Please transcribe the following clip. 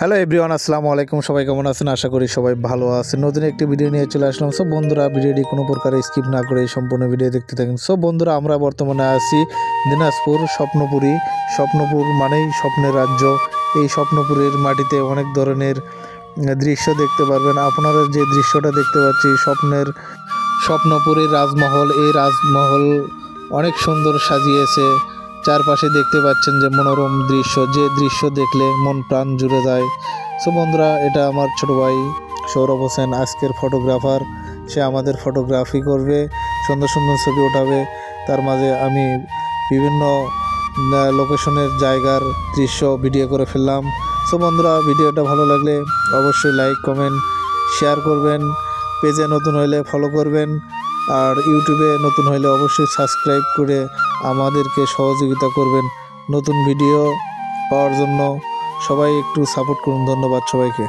Hello everyone আসসালামু আলাইকুম। সবাই কেমন আছেন? আশা করি সবাই ভালো আছেন। নতুন একটি ভিডিও নিয়ে চলে আসলাম। সব বন্ধুরা ভিডিওটি কোনো প্রকারে স্কিপ না করে সম্পূর্ণ ভিডিও দেখতে থাকেন। সব বন্ধুরা, আমরা বর্তমানে আছি দিনাজপুর স্বপ্নপুরী। স্বপ্নপুর মানেই স্বপ্নের রাজ্য। এই স্বপ্নপুরের মাটিতে অনেক ধরনের দৃশ্য দেখতে পারবেন। আপনারা যে দৃশ্যটা দেখতে পাচ্ছি, স্বপ্নের স্বপ্নপুরীর রাজমহল, এই রাজমহল অনেক সুন্দর সাজিয়েছে। চারপাশে দেখতে পাচ্ছেন যে মনোরম দৃশ্য, যে দৃশ্য দেখলে মন প্রাণ জুড়ে যায়। সো বন্ধুরা, এটা আমার ছোট ভাই সৌরভ হোসেন, আজকের ফটোগ্রাফার। সে আমাদের ফটোগ্রাফি করবে, সুন্দর সুন্দর ছবি ওঠাবে। তার মাঝে আমি বিভিন্ন লোকেশনের জায়গার দৃশ্য ভিডিও করে ফেললাম। সো বন্ধুরা ভিডিওটা ভালো লাগলে অবশ্যই লাইক কমেন্ট শেয়ার করবেন। পেজে নতুন হলে ফলো করবেন। আর ইউটিউবে নতুন হলে অবশ্যই সাবস্ক্রাইব করে আমাদেরকে সহযোগিতা করবেন। নতুন ভিডিও পাওয়ার জন্য সবাই একটু সাপোর্ট করুন। ধন্যবাদ সবাইকে।